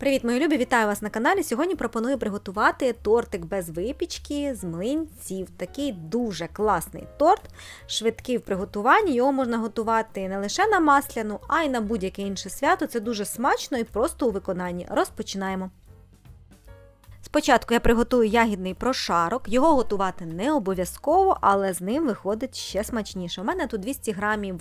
Привіт, мої любі! Вітаю вас на каналі. Сьогодні пропоную приготувати тортик без випічки з млинців. Такий дуже класний торт, швидкий в приготуванні. Його можна готувати не лише на масляну, а й на будь-яке інше свято. Це дуже смачно і просто у виконанні. Розпочинаємо. Спочатку я приготую ягідний прошарок. Його готувати не обов'язково, але з ним виходить ще смачніше. У мене тут 200 грамів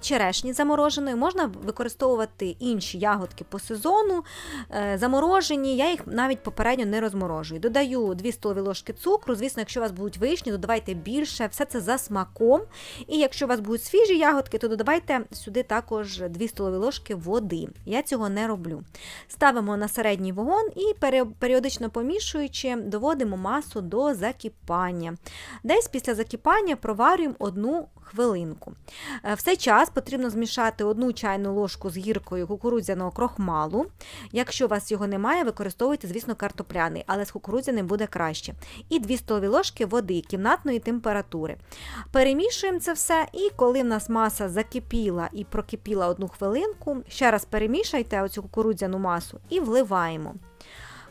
черешні замороженої. Можна використовувати інші ягодки по сезону. е, Заморожені, я їх навіть попередньо не розморожую. Додаю 2 столові ложки цукру. Звісно, якщо у вас будуть вишні, додавайте більше, все це за смаком. І якщо у вас будуть свіжі ягодки, то додавайте сюди також 2 столові ложки води. Я цього не роблю. Ставимо на середній вогонь і періодично помішуючи, доводимо масу до закипання. Десь після закипання проварюємо одну хвилинку. Е, В цей час потрібно змішати одну чайну ложку з гіркою кукурудзяного крохмалу. Якщо у вас його немає, використовуйте, звісно, картопляний, але з кукурудзяним буде краще. І 2 столові ложки води кімнатної температури. Перемішуємо це все, і коли в нас маса закипіла і прокипіла одну хвилинку, ще раз перемішайте оцю кукурудзяну масу і вливаємо.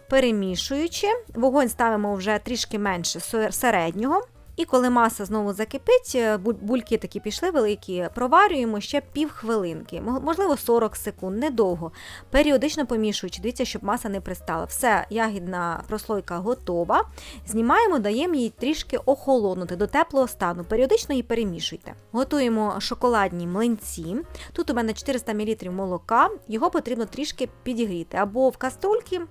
Перемішуючи, вогонь ставимо вже трішки менше середнього. І коли маса знову закипить, е, бульки такі пішли великі, проварюємо ще пів хвилинки, можливо 40 секунд, недовго. Періодично помішуючи, дивіться, щоб маса не пристала. Все, ягідна прослойка готова. Знімаємо, даємо їй трішки охолонути до теплого стану. Періодично її перемішуйте. Готуємо шоколадні млинці. Тут у мене 400 мл молока, його потрібно трішки підігріти або в каструльці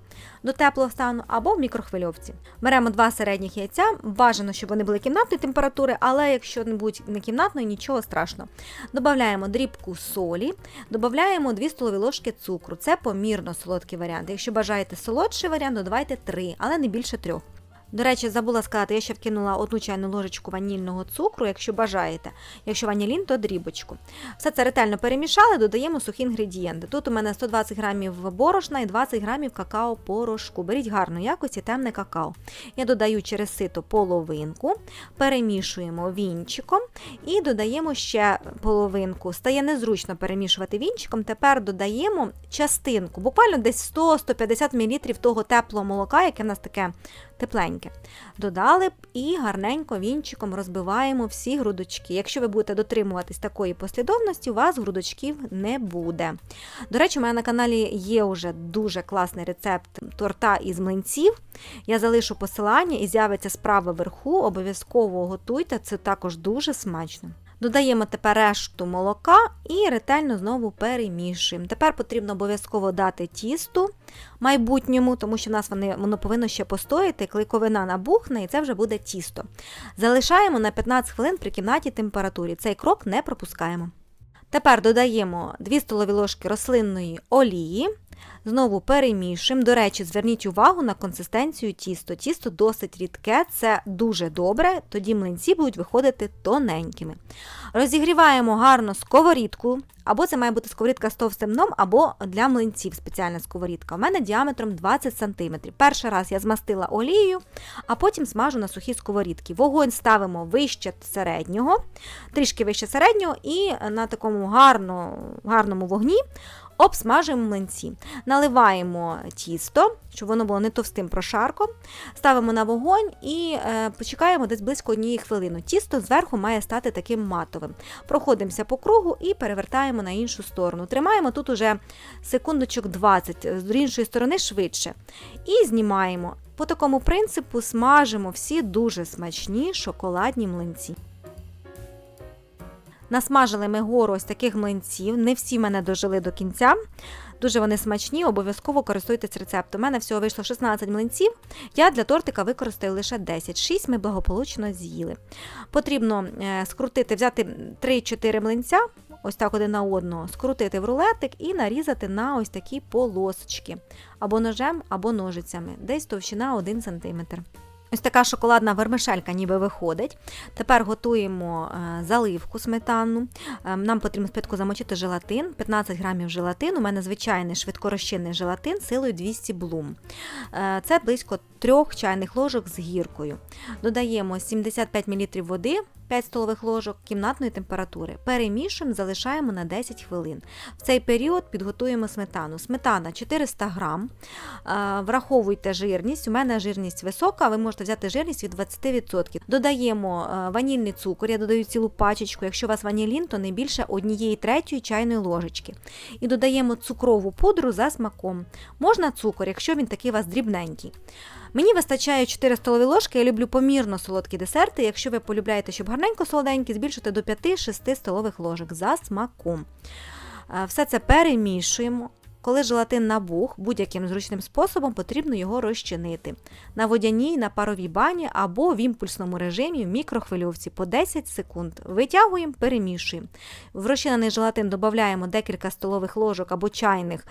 до теплого стану, або в мікрохвильовці. Беремо два середніх яйця. Бажано, щоб вони були кімнатної температури, але якщо не будуть не кімнатної, нічого страшного. Додаємо дрібку солі, додаємо 2 столові ложки цукру. Це помірно солодкий варіант. Якщо бажаєте солодший варіант, додавайте 3, але не більше 3. До речі, забула сказати, я ще вкинула одну чайну ложечку ванільного цукру, якщо бажаєте. Якщо ванілін, то дрібочку. Все це ретельно перемішали, додаємо сухі інгредієнти. Тут у мене 120 грамів борошна і 20 грамів какао-порошку. Беріть гарної якості, темне какао. Я додаю через сито половинку, перемішуємо вінчиком і додаємо ще половинку. Стає незручно перемішувати вінчиком. Тепер додаємо частинку, буквально десь 100-150 мл того теплого молока, яке в нас таке тепленьке. Додали і гарненько вінчиком розбиваємо всі грудочки. Якщо ви будете дотримуватись такої послідовності, у вас грудочків не буде. До речі, у мене на каналі є вже дуже класний рецепт торта із млинців. Я залишу посилання і з'явиться справа вверху. Обов'язково готуйте, це також дуже смачно. Додаємо тепер решту молока і ретельно знову перемішуємо. Тепер потрібно обов'язково дати тісту майбутньому, тому що в нас вони, воно повинно ще постояти, клейковина набухне, і це вже буде тісто. Залишаємо на 15 хвилин при кімнатній температурі. Цей крок не пропускаємо. Тепер додаємо 2 столові ложки рослинної олії. Знову перемішуємо. До речі, зверніть увагу на консистенцію тісто. Тісто досить рідке, це дуже добре, тоді млинці будуть виходити тоненькими. Розігріваємо гарно сковорідку, або це має бути сковорідка з товстим дном, або для млинців спеціальна сковорідка. У мене діаметром 20 см. Перший раз я змастила олією, а потім смажу на сухій сковорідці. Вогонь ставимо вище середнього, трішки вище середнього, і на такому гарно, гарному вогні обсмажуємо млинці. Наливаємо тісто, щоб воно було не товстим прошарком, ставимо на вогонь і е, почекаємо десь близько однієї хвилини. Тісто зверху має стати таким матовим. Проходимося по кругу і перевертаємо на іншу сторону. Тримаємо тут уже секундочок 20, з іншої сторони швидше. І знімаємо. По такому принципу смажимо всі дуже смачні шоколадні млинці. Насмажили ми гору ось таких млинців. Не всі мене дожили до кінця. Дуже вони смачні, обов'язково користуйтесь рецептом. У мене всього вийшло 16 млинців. Я для тортика використаю лише 10. 6 ми благополучно з'їли. Потрібно е, скрутити, взяти 3-4 млинця, ось так один на одного, скрутити в рулетик і нарізати на ось такі полосочки. Або ножем, або ножицями. Десь товщина 1 см. Ось така шоколадна вермишелька ніби виходить. Тепер готуємо е, заливку сметанну. Е, Нам потрібно спочатку замочити желатин, 15 грамів желатин. У мене звичайний швидкорозчинний желатин силою 200 блум. Е, Це близько 3 чайних ложок з гіркою. Додаємо 75 мл води, 5 столових ложок кімнатної температури. Перемішуємо, залишаємо на 10 хвилин. В цей період підготуємо сметану. Сметана 400 грам. Е, Враховуйте жирність. У мене жирність висока, ви можете взяти жирність від 20%. Додаємо е, ванільний цукор, я додаю цілу пачечку. Якщо у вас ванілін, то не більше однієї третьої чайної ложечки. І додаємо цукрову пудру за смаком. Можна цукор, якщо він такий у вас дрібненький. Мені вистачає 4 столові ложки, я люблю помірно солодкі десерти. Якщо ви полюбляєте, щоб гарненько солоденькі, збільшуйте до 5-6 столових ложок за смаком. Е, Все це перемішуємо. Коли желатин набух, будь-яким зручним способом потрібно його розчинити на водяній, на паровій бані або в імпульсному режимі в мікрохвильовці по 10 секунд. Витягуємо, перемішуємо. В розчинений желатин додаємо декілька столових ложок або чайних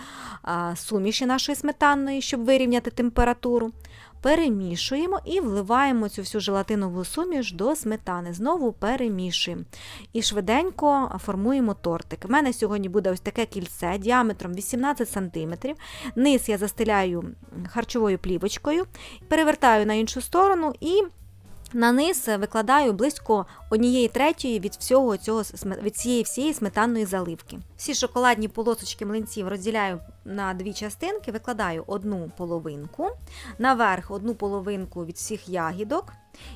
суміші нашої сметанної, щоб вирівняти температуру. Перемішуємо і вливаємо цю всю желатинову суміш до сметани. Знову перемішуємо. І швиденько формуємо тортик. У мене сьогодні буде ось таке кільце діаметром 18 см. Низ я застеляю харчовою плівочкою, перевертаю на іншу сторону і. На низ викладаю близько однієї третьої від всього цього від цієї всієї сметанної заливки. Всі шоколадні полосочки млинців розділяю на дві частинки, викладаю одну половинку, наверх одну половинку від всіх ягідок.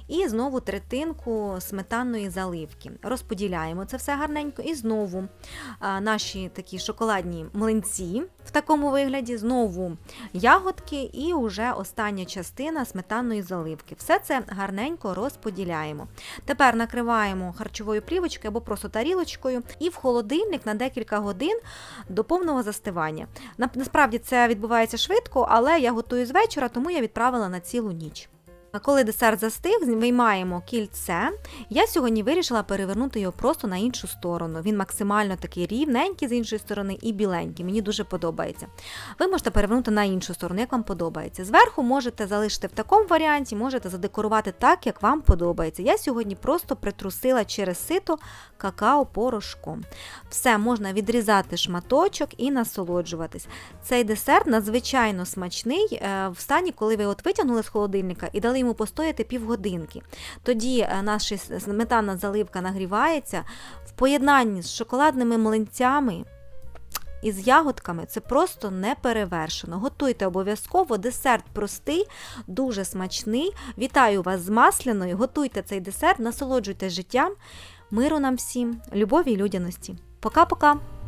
І знову третинку сметанної заливки. Розподіляємо це все гарненько. І знову наші такі шоколадні млинці в такому вигляді, знову ягодки і вже остання частина сметанної заливки. Все це гарненько розподіляємо. Тепер накриваємо харчовою плівочкою або просто тарілочкою і в холодильник на декілька годин до повного застивання. На- Насправді це відбувається швидко, але я готую з вечора, тому я відправила на цілу ніч. Коли десерт застиг, виймаємо кільце. Я сьогодні вирішила перевернути його просто на іншу сторону. Він максимально такий рівненький з іншої сторони і біленький. Мені дуже подобається. Ви можете перевернути на іншу сторону, як вам подобається. Зверху можете залишити в такому варіанті, можете задекорувати так, як вам подобається. Я сьогодні просто притрусила через сито какао-порошком. Все, можна відрізати шматочок і насолоджуватись. Цей десерт надзвичайно смачний е, в стані, коли ви от витягнули з холодильника і дали йому постояти півгодинки. Тоді е, наша сметанна заливка нагрівається в поєднанні з шоколадними млинцями. І з ягодками це просто не перевершено. Готуйте обов'язково, десерт простий, дуже смачний. Вітаю вас з масляною. Готуйте цей десерт, насолоджуйтесь життям. Миру нам всім, любові і людяності. Пока-пока!